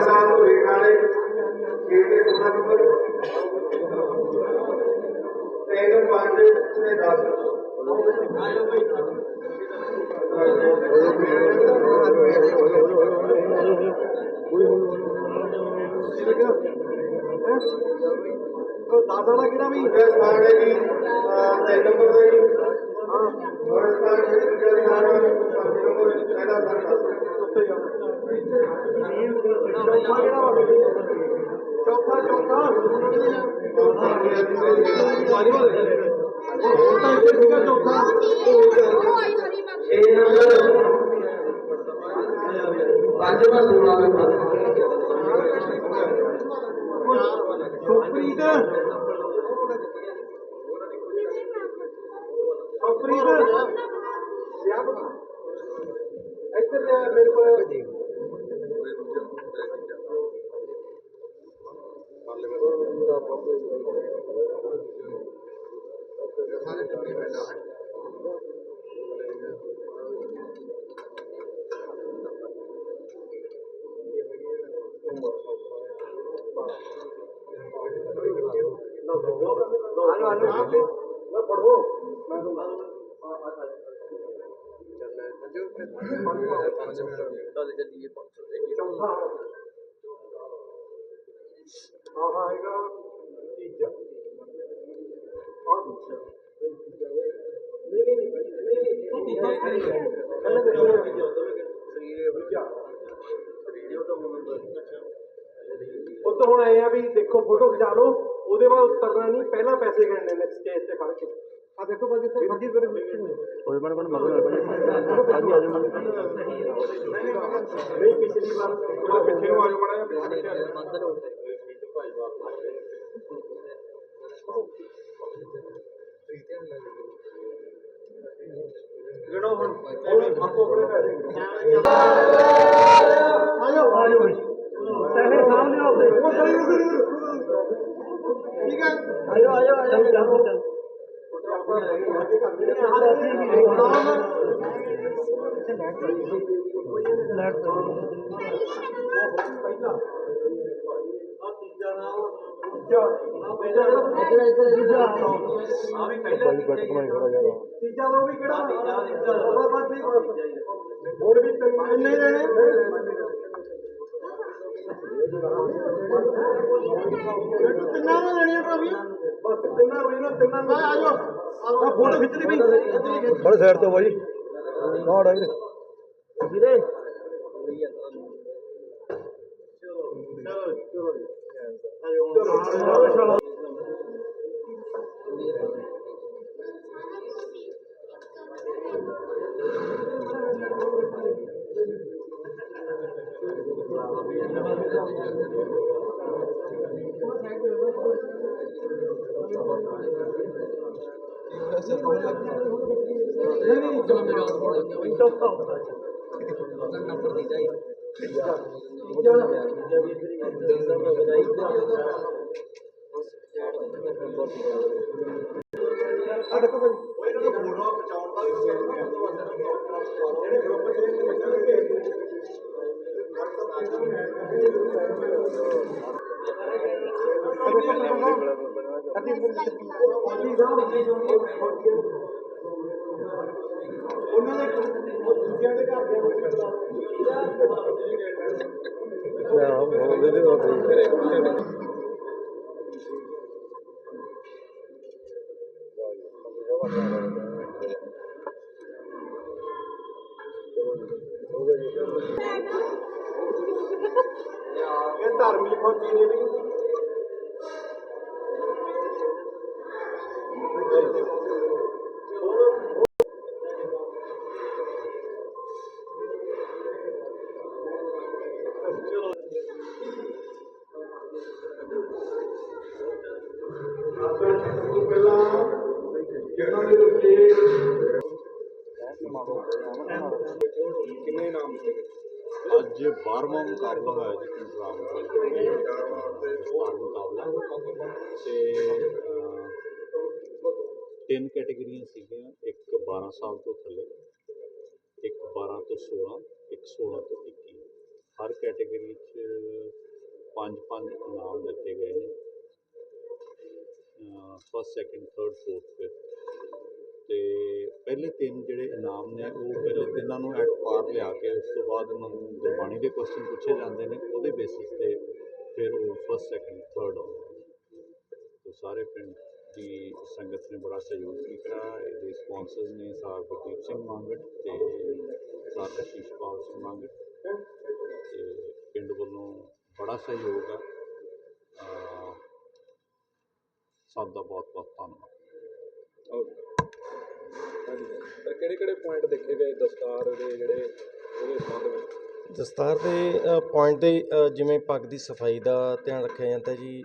12 ਸਾਲ ਤੋਂ ਹੇਠ ਵਾਲੇ ਛੇ ਤੇ 16 ਨੰਬਰ ਤਿੰਨ ਪੰਜ ਤੇ 10 ਉਹ 10 ਵਾਲਾ ਕਿਹੜਾ ਵੀ ਦੂਜਾ ਸਥਾਨ ਦਾ ਜੀ ਚੌਥਾ ਚੌਥਾ ਚੌਥਾ ਤਾਂ ਇੱਥੇ ਸੀਗਾ ਚੌਥਾ ਛੇ ਨੰਬਰ ਪੰਜਵਾਂ 16 ਨੰਬਰ ਸੁਪਰੀਤ ਆਲੋ ਆਲੋ ਮੈਂ ਪੜੋ ਮੈਂ ਚੌਥਾ ਹਾਂ ਹਾਂ ਹੈਗਾ ਤੀਜਾ ਆ ਦੂਜਾ ਨਹੀਂ ਨਹੀਂ ਨਹੀਂ ਨਹੀਂ ਤੀਜਾ ਕੱਲੇ ਦੇ ਦੂਜਾ ਉਹ ਤਾਂ ਹੁਣ ਆਏ ਆ ਵੀ ਦੇਖੋ ਫੋਟੋ ਖਿਚਾ ਲਓ ਉਹਦੇ ਬਾਅਦ ਉਤਰਨਾ ਨਹੀਂ ਪਹਿਲਾਂ ਪੈਸੇ ਗਿਣਨੇ ਨੇ ਸਟੇਜ ਤੇ ਖੜ ਕੇ ਆ ਦੇਖੋ ਬਾਜੀ ਤੇ ਬਾਜੀ ਤੇਰੇ ਵਿੱਚ ਹੋਏ ਬਣ ਬਣ ਮਗਰ ਆਜੀ ਆਜੀ ਮਨ ਨਹੀਂ ਪਿਛਲੀ ਵਾਰ ਪਿੱਛੇ ਨੂੰ ਆਜੋ ਮੜਾ ਪਿੱਛੇ ਪਿੱਛੇ ਆ ਗਿਣੋ ਹੁਣ? ਹੁਣ ਆਪੋ ਆਪਣੇ ਪੈਸੇ ਗਿਣੋ ਆਜੋ ਆਜੋ ਪੈਸੇ ਸਾਹਮਣੇ ਆਉਂਦੇ ਠੀਕ ਹੈ। ਆਜੋ ਆਜੋ ਆਜੋ। ਚੱਲ ਚੱਲ। ਬਾਈ ਬੱਟ ਕਮਾਈ ਖੜਾ ਜਾ ਤੀਜਾ ਉਹ ਵੀ ਕਿਹੜਾ ਬਸ ਬਸ ਠੀਕ ਹੁਣ ਵੀ ਤਿੰਨ ਇੰਨੇ ਹੀ ਰਹਿਣੇ ਤਿੰਨਾਂ ਨੂੰ ਲੈਣੀਆਂ ਟਰਾਫੀਆਂ ਬਸ ਤਿੰਨਾਂ ਨੂੰ ਇਹਨਾਂ ਤਿੰਨਾਂ ਨੂੰ ਆ ਜਾਓ ਆ ਫੋਟੋ ਖਿੱਚ ਲਈ ਬਈ। ਬੜੇ ਸਾਈਡ ਤੋਂ ਬਾਈ। ਨੋੜ ਆ ਆ ਦੇਖੋ ਭਾਈ ਉਹ ਇਹਨਾਂ ਨੂੰ ਫੋਟੋ ਪਹੁੰਚਾਉਣ ਦਾ ਵੀ ਜਿਹੜੇ ਗਰੁੱਪ ਜਿਹੜੇ ਨਿਕਲਣਗੇ ਉਹਨਾਂ ਦੇ ਇਹ ਧਾਰਮਿਕ ਫੌਜੀ ਨੇ ਵੀ ਜੇ 12ਵਾਂ ਮੁਕਾਬਲਾ ਹੋਇਆ ਜੀ ਪੰਜਾਬ ਮੁਕਾਬਲਾ ਤੇ ਤਿੰਨ ਕੈਟੇਗਰੀਆਂ ਸੀਗੀਆਂ, ਇੱਕ 12 ਸਾਲ ਤੋਂ ਥੱਲੇ, ਇੱਕ 12 ਤੋਂ 16 ਇੱਕ 16 ਤੋਂ 21 ਹਰ ਕੈਟੇਗਰੀ 'ਚ ਪੰਜ ਪੰਜ ਇਨਾਮ ਦਿੱਤੇ ਗਏ ਨੇ। First second third fourth fifth ਤੇ ਪਹਿਲੇ ਤਿੰਨ ਜਿਹੜੇ ਇਨਾਮ ਨੇ, ਉਹ ਪਹਿਲੇ ਤਿੰਨਾਂ ਨੂੰ ਐਟ ਪਾਰ ਲਿਆ ਕੇ ਉਸ ਤੋਂ ਬਾਅਦ ਉਹਨਾਂ ਨੂੰ ਗੁਰਬਾਣੀ ਦੇ ਕੁਐਸਚਨ ਪੁੱਛੇ ਜਾਂਦੇ ਨੇ, ਉਹਦੇ ਬੇਸਿਸ ਤੇ ਫਿਰ ਉਹ ਫਸਟ ਸੈਕਿੰਡ ਥਰਡ ਆਉਂਦੇ ਤੇ ਸਾਰੇ ਪਿੰਡ ਦੀ ਸੰਗਤ ਨੇ ਬੜਾ ਸਹਿਯੋਗ ਕੀਤਾ। ਇਹਦੇ ਸਪਾਂਸਰ ਨੇ ਸਰ ਗੁਰਦੀਪ ਸਿੰਘ ਮੰਗਟ ਤੇ ਸਰ ਸ਼ੀਸ਼ਪਾਲ ਸਿੰਘ ਮੰਗਟ ਤੇ ਪਿੰਡ ਵੱਲੋਂ ਬੜਾ ਸਹਿਯੋਗ ਆ। ਸਭ ਦਾ ਬਹੁਤ ਬਹੁਤ ਧੰਨਵਾਦ। ਓਕੇ। ਪਰ ਕਿਹੜੇ ਕਿਹੜੇ ਪੁਆਇੰਟ ਦੇਖੇ ਗਏ ਦਸਤਾਰ ਦੇ ਜਿਹੜੇ ਉਹਦੇ ਸੰਬੰਧ ਵਿੱਚ? ਦਸਤਾਰ ਦੇ ਪੁਆਇੰਟ ਦੇ ਜਿਵੇਂ ਪੱਗ ਦੀ ਸਫ਼ਾਈ ਦਾ ਧਿਆਨ ਰੱਖਿਆ ਜਾਂਦਾ ਜੀ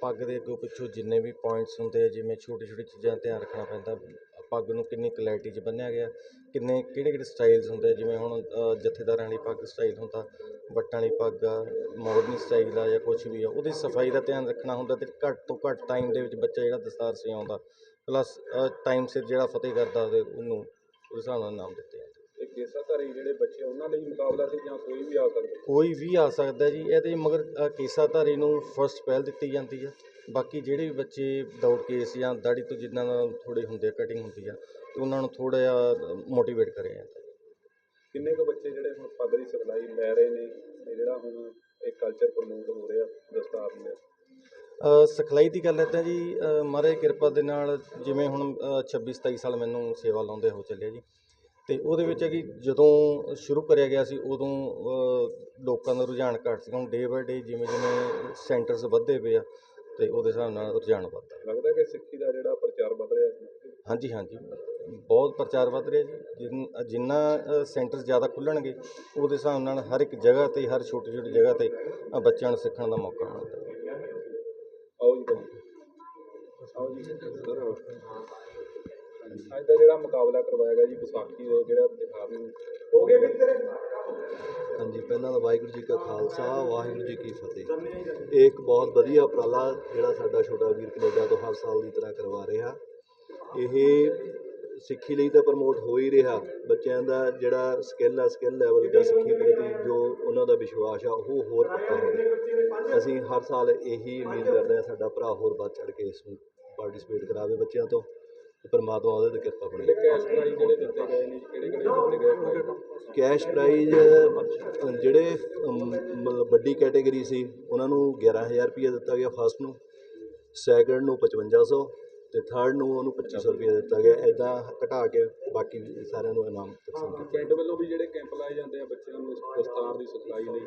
ਪੱਗ ਦੇ ਅੱਗੋਂ ਪਿੱਛੋਂ ਜਿੰਨੇ ਵੀ ਪੁਆਇੰਟਸ ਹੁੰਦੇ ਆ ਜਿਵੇਂ ਛੋਟੀ ਛੋਟੀ ਚੀਜ਼ਾਂ ਦਾ ਧਿਆਨ ਰੱਖਣਾ ਪੈਂਦਾ ਪੱਗ ਨੂੰ ਕਿੰਨੀ ਕਲੈਰਿਟੀ 'ਚ ਬੰਨਿਆ ਗਿਆ ਕਿੰਨੇ ਕਿਹੜੇ ਕਿਹੜੇ ਸਟਾਈਲਸ ਹੁੰਦੇ ਆ, ਜਿਵੇਂ ਹੁਣ ਜਥੇਦਾਰਾਂ ਵਾਲੀ ਪੱਗ ਸਟਾਈਲ ਹੁੰਦਾ ਵੱਟਾਂ ਵਾਲੀ ਪੱਗ ਆ ਮੋਡਰਨ ਸਟਾਈਲ ਆ ਜਾਂ ਕੁਝ ਵੀ ਆ ਉਹਦੀ ਸਫ਼ਾਈ ਦਾ ਧਿਆਨ ਰੱਖਣਾ ਹੁੰਦਾ ਤੇ ਘੱਟ ਤੋਂ ਘੱਟ ਟਾਈਮ ਦੇ ਵਿੱਚ ਬੱਚਾ ਜਿਹੜਾ ਦਸਤਾਰ ਸਜਾਉਂਦਾ ਪਲੱਸ ਟਾਈਮ ਸਿਰ ਜਿਹੜਾ ਫਤਿਹ ਕਰਦਾ ਤੇ ਉਹਨੂੰ ਉਸ ਹਿਸਾਬ ਨਾਲ ਨਾਮ ਦਿੱਤੇ ਜਾਂਦੇ ਇਹ ਕੇਸਾਧਾਰੀ ਜਿਹੜੇ ਬੱਚੇ ਉਹਨਾਂ ਲਈ ਮੁਕਾਬਲਾ ਸੀ ਜਾਂ ਕੋਈ ਵੀ ਆ ਸਕਦਾ? ਕੋਈ ਵੀ ਆ ਸਕਦਾ ਜੀ ਇਹਦੇ ਮਗਰ ਅ, ਕੇਸਾਧਾਰੀ ਨੂੰ ਫਰਸਟ ਪਹਿਲ ਦਿੱਤੀ ਜਾਂਦੀ ਆ। ਬਾਕੀ ਜਿਹੜੇ ਵੀ ਬੱਚੇ ਦੌੜ ਕੇਸ ਜਾਂ ਦਾੜੀ ਤੋਂ ਜਿਨ੍ਹਾਂ ਦਾ ਥੋੜੀ ਹੁੰਦੇ ਕਟਿੰਗ ਹੁੰਦੀ ਆ ਤੇ ਉਹਨਾਂ ਨੂੰ ਥੋੜਾ ਜਿਹਾ ਮੋਟੀਵੇਟ ਕਰਿਆ ਜਾਂਦਾ। ਕਿੰਨੇ ਕੁ ਬੱਚੇ ਜਿਹੜੇ ਹੁਣ ਪੱਗ ਦੀ ਸਿਖਲਾਈ ਲੈ ਰਹੇ ਨੇ ਤੇ ਜਿਹੜਾ ਹੁਣ ਇਹ ਕਲਚਰ ਪ੍ਰਮੋਟ ਹੋ ਰਿਹਾ ਦਸਤਾਰ ਨੂੰ ਲੈ ਕੇ? ਸਿਖਲਾਈ ਦੀ ਗੱਲ ਹੈ ਤਾਂ ਜੀ ਮਹਾਰਾਜ ਦੀ ਕਿਰਪਾ ਦੇ ਨਾਲ ਜਿਵੇਂ ਹੁਣ 26 27 ਸਾਲ ਮੈਨੂੰ ਸੇਵਾ ਲਾਉਂਦੇ ਹੋ ਚੱਲੇ ਜੀ। ਤੇ ਉਹਦੇ ਵਿੱਚ ਹੈ ਕਿ ਜਦੋਂ ਸ਼ੁਰੂ ਕਰਿਆ ਗਿਆ ਸੀ ਉਦੋਂ ਲੋਕਾਂ ਦਾ ਰੁਝਾਨ ਘੱਟ ਸੀ। ਹੁਣ ਡੇ ਬਾਏ ਡੇ ਜਿਵੇਂ ਜਿਵੇਂ ਸੈਂਟਰਸ ਵੱਧਦੇ ਪਏ ਆ ਤੇ ਉਹਦੇ ਹਿਸਾਬ ਨਾਲ ਰੁਝਾਨ ਵੱਧਦਾ। ਲੱਗਦਾ ਕਿ ਸਿੱਖੀ ਦਾ ਜਿਹੜਾ ਪ੍ਰਚਾਰ ਵੱਧ ਰਿਹਾ ਹੈ ਹਾਂਜੀ ਹਾਂਜੀ। ਬਹੁਤ ਪ੍ਰਚਾਰ ਵੱਧ ਰਿਹਾ ਜੀ। ਜਿੰਨ- ਸੈਂਟਰ ਜ਼ਿਆਦਾ ਖੁੱਲਣਗੇ ਉਹਦੇ ਹਿਸਾਬ ਨਾਲ ਹਰ ਇੱਕ ਜਗ੍ਹਾ ਤੇ ਹਰ ਛੋਟੀ ਛੋਟੀ ਜਗ੍ਹਾ ਤੇ ਬੱਚਿਆਂ ਨੂੰ ਸਿੱਖਣ ਦਾ ਮੌਕਾ ਮਿਲਦਾ ਆਓ ਜੀ ਆਓ ਜੀ ਸਰ ਆਓ। ਅੱਜ ਦਾ ਜਿਹੜਾ ਮੁਕਾਬਲਾ ਕਰਵਾਇਆ ਗਿਆ ਜੀ ਵਿਸਾਖੀ ਦੇ, ਜਿਹੜਾ ਤਿਉਹਾਰ ਨੂੰ। ਹੋ ਗਏ ਵੀ ਤੇਰੇ ਹਾਂਜੀ, ਪਹਿਲਾਂ ਤਾਂ ਵਾਹਿਗੁਰੂ ਜੀ ਕਾ ਖਾਲਸਾ, ਵਾਹਿਗੁਰੂ ਜੀ ਕੀ ਫਤਿਹ। ਇਹ ਇੱਕ ਬਹੁਤ ਵਧੀਆ ਉਪਰਾਲਾ ਜਿਹੜਾ ਸਾਡਾ ਛੋਟਾ ਵੀਰ ਕੈਨੇਡਾ ਤੋਂ ਹਰ ਸਾਲ ਦੀ ਤਰ੍ਹਾਂ ਕਰਵਾ ਰਿਹਾ। ਇਹ ਸਿੱਖੀ ਲਈ ਤਾਂ ਪ੍ਰਮੋਟ ਹੋ ਹੀ ਰਿਹਾ। ਬੱਚਿਆਂ ਦਾ ਜਿਹੜਾ ਸਕਿੱਲ ਆ ਸਕਿੱਲ ਲੈਵਲ ਜਾਂ ਸਿੱਖੀ ਪ੍ਰਤੀ ਜੋ ਉਹਨਾਂ ਦਾ ਵਿਸ਼ਵਾਸ ਆ, ਉਹ ਹੋਰ ਪੱਕਾ ਹੋਵੇ। ਅਸੀਂ ਹਰ ਸਾਲ ਇਹੀ ਉਮੀਦ ਕਰਦੇ ਹਾਂ ਸਾਡਾ ਭਰਾ ਹੋਰ ਵੱਧ ਚੜ ਕੇ ਇਸ ਨੂੰ ਪਾਰਟਿਸਿਪੇਟ ਕਰਾਵੇ ਬੱਚਿਆਂ ਤੋਂ ਤੇ ਪਰਮਾਤਮਾ ਉਹਦੇ ਤੇ ਕਿਰਪਾ ਬਣੇ। ਕੈਸ਼ ਪ੍ਰਾਈਜ਼ ਜਿਹੜੇ ਦਿੱਤੇ ਗਏ ਨੇ ਜੀ, ਕਿਹੜੇ ਕਿਹੜੇ ਦਿੱਤੇ ਗਏ prize? ਕੈਸ਼ ਪ੍ਰਾਈਜ਼ ਜਿਹੜੇ ਅਮ, ਮਤਲਬ ਵੱਡੀ ਕੈਟਾਗਰੀ ਸੀ ਉਹਨਾਂ ਨੂੰ 11000 ਰੁਪਏ ਦਿੱਤਾ ਗਿਆ ਫਸਟ ਨੂੰ ਸੈਕੰਡ ਨੂੰ 5500 ਤੇ ਥਰਡ ਨੂੰ ਉਹਨੂੰ 2500 ਰੁਪਏ ਦਿੱਤਾ ਗਿਆ। ਐਦਾਂ ਘਟਾ ਕੇ ਬਾਕੀ ਸਾਰਿਆਂ ਨੂੰ ਇਨਾਮ ਤਕਸੀਮ ਕੀਤਾ। ਪਿੰਡ ਵੱਲੋਂ ਵੀ ਜਿਹੜੇ ਕੈਂਪ ਲਾਏ ਜਾਂਦੇ ਆ ਬੱਚਿਆਂ ਨੂੰ ਦਸਤਾਰ ਦੀ ਸਿਖਲਾਈ ਲਈ।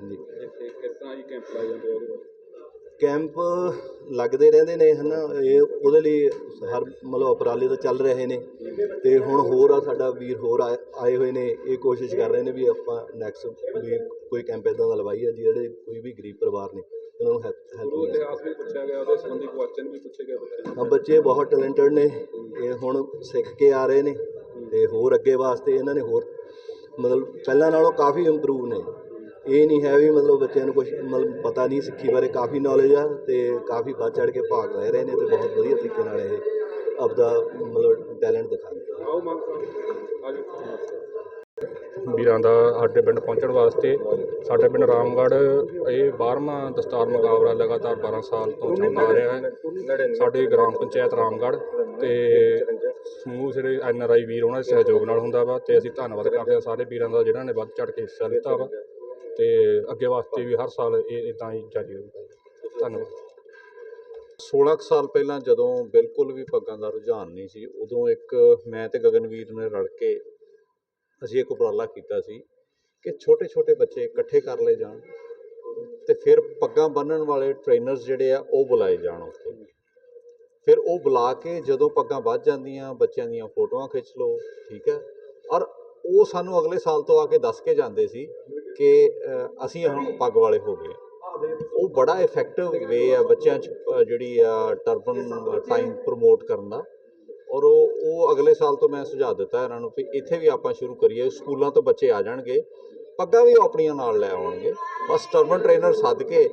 ਹਾਂਜੀ। ਇੱਥੇ ਕਿਸ ਤਰ੍ਹਾਂ ਹੀ ਕੈਂਪ ਲਾਏ ਜਾਂਦੇ ਆ ਉਹਦੇ ਬਾਰੇ? ਕੈਂਪ ਲੱਗਦੇ ਰਹਿੰਦੇ ਨੇ ਹਨਾ? ਇਹ ਉਹਦੇ ਲਈ ਹਰ ਮਤਲਬ ਉਪਰਾਲੇ ਤਾਂ ਚੱਲ ਰਹੇ ਨੇ। ਤੇ ਹੁਣ ਹੋਰ ਆ ਸਾਡਾ ਵੀਰ ਹੋਰ ਆਏ ਹੋਏ ਨੇ। ਇਹ ਕੋਸ਼ਿਸ਼ ਕਰ ਰਹੇ ਨੇ ਵੀ ਆਪਾਂ ਨੈਕਸਟ ਵੀ ਕੋਈ ਕੈਂਪ ਇਦਾਂ ਦਾ ਲਵਾਈਏ ਜਿਹੜੇ ਕੋਈ ਵੀ ਗਰੀਬ ਪਰਿਵਾਰ ਨੇ ਉਹਨਾਂ ਨੂੰ ਹੈਲਪ ਗੁਰੂ ਇਤਿਹਾਸ ਵੀ ਪੁੱਛਿਆ ਗਿਆ ਉਹਦੇ ਸੰਬੰਧੀ ਕੁਐਸਚਨ ਵੀ ਪੁੱਛੇ ਗਏ ਬੱਚੇ ਹਾਂ ਬੱਚੇ ਬਹੁਤ ਟੈਲੈਂਟਡ ਨੇ। ਇਹ ਹੁਣ ਸਿੱਖ ਕੇ ਆ ਰਹੇ ਨੇ। ਤੇ ਹੋਰ ਅੱਗੇ ਵਾਸਤੇ ਇਹਨਾਂ ਨੇ ਹੋਰ ਮਤਲਬ ਪਹਿਲਾਂ ਨਾਲੋਂ ਕਾਫੀ ਇੰਪਰੂਵ ਨੇ। ਇਹ ਨਹੀਂ ਹੈ ਵੀ ਮਤਲਬ ਬੱਚਿਆਂ ਨੂੰ ਕੁਝ ਮਤਲਬ ਪਤਾ ਨਹੀਂ ਸਿੱਖੀ ਬਾਰੇ ਕਾਫੀ ਨੌਲੇਜ ਆ ਤੇ ਕਾਫੀ ਵੱਧ ਚੜ ਕੇ ਭਾਗ ਲੈ ਰਹੇ ਨੇ ਤੇ ਬਹੁਤ ਵਧੀਆ ਤਰੀਕੇ ਨਾਲ ਇਹ ਆਪਦਾ ਮਤਲਬ ਟੈਲੈਂਟ ਦਿਖਾ ਰਹੇ ਵੀਰਾਂ ਦਾ ਸਾਡੇ ਪਿੰਡ ਪਹੁੰਚਣ ਵਾਸਤੇ ਸਾਡੇ ਪਿੰਡ ਰਾਮਗੜ੍ਹ ਇਹ 12ਵਾਂ ਦਸਤਾਰ ਮੁਕਾਬਲਾ ਲਗਾਤਾਰ 12 ਸਾਲ ਤੋਂ ਚੱਲਦਾ ਆ ਰਿਹਾ ਹੈ। ਸਾਡੀ ਗ੍ਰਾਮ ਪੰਚਾਇਤ ਰਾਮਗੜ੍ਹ ਤੇ ਸਮੂਹ ਜਿਹੜੇ ਐਨ ਆਰ ਆਈ ਵੀਰ ਉਹਨਾਂ ਦੇ ਸਹਿਯੋਗ ਨਾਲ ਹੁੰਦਾ ਵਾ ਤੇ ਅਸੀਂ ਧੰਨਵਾਦ ਕਰਦੇ ਹਾਂ ਸਾਰੇ ਵੀਰਾਂ ਦਾ ਜਿਨ੍ਹਾਂ ਨੇ ਵੱਧ ਚੜ ਕੇ ਹਿੱਸਾ ਲਿੱਤਾ ਵਾ। ਤੇ ਅੱਗੇ ਵਾਸਤੇ ਵੀ ਹਰ ਸਾਲ ਇਹ ਇਦਾਂ ਹੀ ਜਾਰੀ ਰਹੂਗਾ ਧੰਨਵਾਦ। 16 ਕੁ ਸਾਲ ਪਹਿਲਾਂ ਜਦੋਂ ਬਿਲਕੁਲ ਵੀ ਪੱਗਾਂ ਦਾ ਰੁਝਾਨ ਨਹੀਂ ਸੀ, ਉਦੋਂ ਇੱਕ ਮੈਂ ਤੇ ਗਗਨਵੀਰ ਨੇ ਰਲ ਕੇ ਅਸੀਂ ਇੱਕ ਉਪਰਾਲਾ ਕੀਤਾ ਸੀ ਕਿ ਛੋਟੇ ਛੋਟੇ ਬੱਚੇ ਇਕੱਠੇ ਕਰ ਲਏ ਜਾਣ ਤੇ ਫਿਰ ਪੱਗਾਂ ਬੰਨਣ ਵਾਲੇ ਟ੍ਰੇਨਰਸ ਜਿਹੜੇ ਆ ਉਹ ਬੁਲਾਏ ਜਾਣ ਉੱਥੇ। ਫਿਰ ਉਹ ਬੁਲਾ ਕੇ ਜਦੋਂ ਪੱਗਾਂ ਵੱਧ ਜਾਂਦੀਆਂ, ਬੱਚਿਆਂ ਦੀਆਂ ਫੋਟੋਆਂ ਖਿੱਚ ਲਓ, ਠੀਕ ਹੈ? ਔਰ ਉਹ ਸਾਨੂੰ ਅਗਲੇ ਸਾਲ ਤੋਂ ਆ ਕੇ ਦੱਸ ਕੇ ਜਾਂਦੇ ਸੀ ਕਿ ਅਸੀਂ ਹੁਣ ਪੱਗ ਵਾਲੇ ਹੋ ਗਏ ਉਹ ਬੜਾ ਇਫੈਕਟਿਵ ਵੇ ਆ ਬੱਚਿਆਂ 'ਚ ਜਿਹੜੀ ਆ ਟਰਬਨ ਟਾਈਮ ਪ੍ਰਮੋਟ ਕਰਨ ਦਾ। ਔਰ ਉਹ ਉਹ ਅਗਲੇ ਸਾਲ ਤੋਂ ਮੈਂ ਸੁਝਾਅ ਦਿੱਤਾ ਇਹਨਾਂ ਨੂੰ ਵੀ ਇੱਥੇ ਵੀ ਆਪਾਂ ਸ਼ੁਰੂ ਕਰੀਏ, ਸਕੂਲਾਂ ਤੋਂ ਬੱਚੇ ਆ ਜਾਣਗੇ, ਪੱਗਾਂ ਵੀ ਉਹ ਆਪਣੀਆਂ ਨਾਲ ਲੈ ਆਉਣਗੇ। ਬਸ ਟਰਬਨ ਟ੍ਰੇਨਰ ਸੱਦ ਕੇ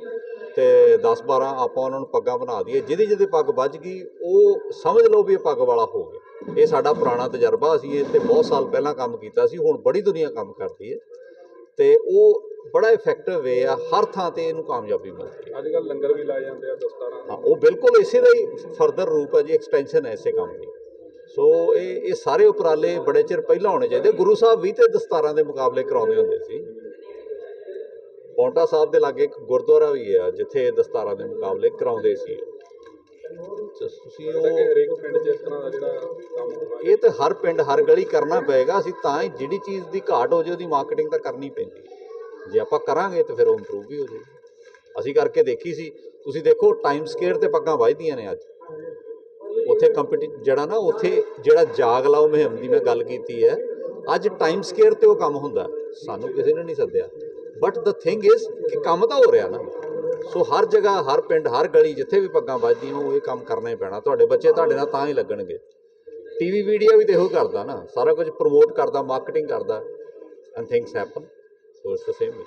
ਤੇ 10 12 ਆਪਾਂ ਉਹਨਾਂ ਨੂੰ ਪੱਗਾਂ ਬਣਾ ਦਈਏ। ਜਿਹਦੀ ਜਿਹਦੀ ਪੱਗ ਵੱਜ ਗਈ, ਉਹ ਸਮਝ ਲਓ ਵੀ ਇਹ ਪੱਗ ਵਾਲਾ ਹੋ ਗਿਆ। ਇਹ ਸਾਡਾ ਪੁਰਾਣਾ ਤਜਰਬਾ ਸੀ ਇਹ ਤੇ ਬਹੁਤ ਸਾਲ ਪਹਿਲਾਂ ਕੰਮ ਕੀਤਾ ਸੀ ਹੁਣ ਬੜੀ ਦੁਨੀਆ ਕੰਮ ਕਰਦੀ ਹੈ। ਤੇ ਉਹ ਬੜਾ ਇਫੈਕਟਿਵ ਵੇ ਆ ਹਰ ਥਾਂ ਤੇ ਇਹਨੂੰ ਕਾਮਯਾਬੀ ਮਿਲਦੀ ਹੈ। ਅੱਜ ਕੱਲ ਲੰਗਰ ਵੀ ਲਾਏ ਜਾਂਦੇ ਆ ਦਸਤਾਰਾਂ ਹਾਂ ਉਹ ਬਿਲਕੁਲ ਇਸੇ ਦਾ ਹੀ ਫਰਦਰ ਰੂਪ ਹੈ ਜੀ ਐਕਸਟੈਂਸ਼ਨ ਹੈ ਇਸੇ ਕੰਮ ਦੀ। ਸੋ ਇਹ ਇਹ ਸਾਰੇ ਉਪਰਾਲੇ ਬੜੇ ਚਿਰ ਪਹਿਲਾਂ ਹੋਣੇ ਚਾਹੀਦੇ। ਗੁਰੂ ਸਾਹਿਬ ਵੀ ਤੇ ਦਸਤਾਰਾਂ ਦੇ ਮੁਕਾਬਲੇ ਕਰਾਉਂਦੇ ਹੁੰਦੇ ਸੀ। ਪੌਂਟਾ ਸਾਹਿਬ ਦੇ ਲਾਗੇ ਇੱਕ ਗੁਰਦੁਆਰਾ ਵੀ ਹੈ ਜਿੱਥੇ ਦਸਤਾਰਾਂ ਦੇ ਮੁਕਾਬਲੇ ਕਰਾਉਂਦੇ ਸੀ। ਤੁਸੀਂ ਤਾਂ ਕਿ ਉਹ ਹਰੇਕ ਪਿੰਡ 'ਚ ਇਸ ਤਰ੍ਹਾਂ ਦਾ ਜਿਹੜਾ ਕੰਮ ਹੋਣਾ ਇਹ ਤੇ ਹਰ ਪਿੰਡ ਹਰ ਗਲੀ ਕਰਨਾ ਪਏਗਾ ਅਸੀਂ ਤਾਂ ਹੀ ਜਿਹੜੀ ਚੀਜ਼ ਦੀ ਘਾਟ ਹੋ ਜੇ ਉਹਦੀ ਮਾਰਕੀਟਿੰਗ ਤਾਂ ਕਰਨੀ ਪੈਂਦੀ। ਜੇ ਆਪਾਂ ਕਰਾਂਗੇ ਤਾਂ ਫਿਰ ਉਹ ਇੰਪਰੂਵ ਵੀ ਹੋ ਜਾਏਗੀ ਅਸੀਂ ਕਰਕੇ ਦੇਖੀ ਸੀ ਤੁਸੀਂ ਦੇਖੋ ਟਾਈਮ ਸਕੇਅਰ ਤੇ ਪੱਗਾਂ ਵੱਜਦੀਆਂ ਨੇ ਅੱਜ। ਉੱਥੇ ਕੰਪੀਟੀ ਜਿਹੜਾ ਨਾ ਉੱਥੇ ਜਿਹੜਾ ਜਾਗ ਲਾਓ ਮੁਹਿੰਮ ਦੀ ਮੈਂ ਗੱਲ ਕੀਤੀ ਹੈ ਅੱਜ ਟਾਈਮ ਸਕੇਅਰ ਤੇ ਉਹ ਕੰਮ ਹੁੰਦਾ ਸਾਨੂੰ ਕਿਸੇ ਨੇ ਨਹੀਂ ਸੱਦਿਆ। ਬਟ ਦ ਥਿੰਗ ਇਜ਼ ਕਿ ਕੰਮ ਤਾਂ ਹੋ ਰਿਹਾ ਨਾ। ਸੋ ਹਰ ਜਗ੍ਹਾ, ਹਰ ਪਿੰਡ, ਹਰ ਗਲੀ ਜਿੱਥੇ ਵੀ ਪੱਗਾਂ ਵੱਜਦੀਆਂ, ਉਹ ਇਹ ਕੰਮ ਕਰਨਾ ਹੀ ਪੈਣਾ। ਤੁਹਾਡੇ ਬੱਚੇ ਤੁਹਾਡੇ ਨਾਲ ਤਾਂ ਹੀ ਲੱਗਣਗੇ। ਟੀਵੀ ਵੀਡੀਓ ਵੀ ਤੇ ਇਹੋ ਕਰਦਾ ਨਾ। ਸਾਰਾ ਕੁਝ ਪ੍ਰਮੋਟ ਕਰਦਾ ਮਾਰਕੀਟਿੰਗ ਕਰਦਾ। And things happen so it's the same way